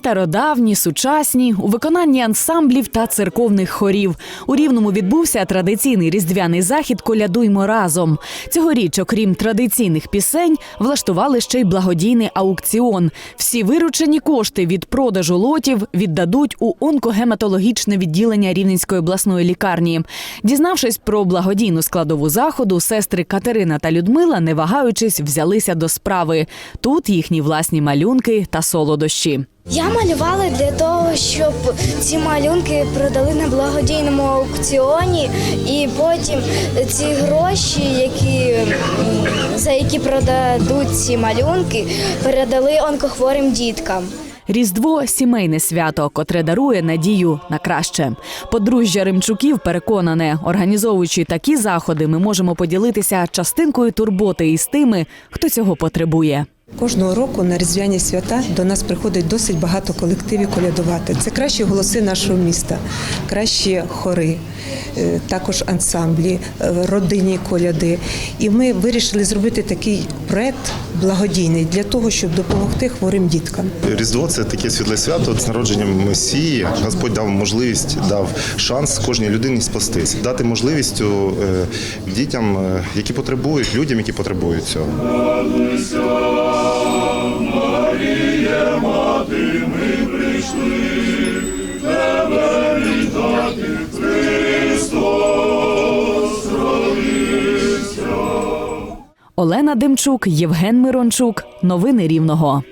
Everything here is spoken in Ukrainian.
Стародавні, сучасні у виконанні ансамблів та церковних хорів. У рівному відбувся традиційний різдвяний захід Колядуймо разом. Цьогоріч, окрім традиційних пісень, влаштували ще й благодійний аукціон. Всі виручені кошти від продажу лотів віддадуть у онкогематологічне відділення Рівненської обласної лікарні. Дізнавшись про благодійну складову заходу, сестри Катерина та Людмила, не вагаючись, взялися до справи. Тут їхні власні малюнки та солодощі. Я малювала для того, щоб ці малюнки продали на благодійному аукціоні, і потім ці гроші, які, за які продадуть ці малюнки, передали онкохворим діткам. Різдво сімейне свято, котре дарує надію на краще. Подружжя Римчуків переконане, організовуючи такі заходи, ми можемо поділитися частинкою турботи із тими, хто цього потребує. Кожного року на різдвяні свята до нас приходить досить багато колективів колядувати. Це кращі голоси нашого міста, кращі хори, е, також ансамблі, е, родинні коляди. І ми вирішили зробити такий проект благодійний для того, щоб допомогти хворим діткам. Різдво це таке світле свято з народженням Месії. Господь дав можливість, дав шанс кожній людині спастись, дати можливість е, дітям, які потребують, людям, які потребують цього. Олена Демчук, Євген Мирончук. Новини Рівного.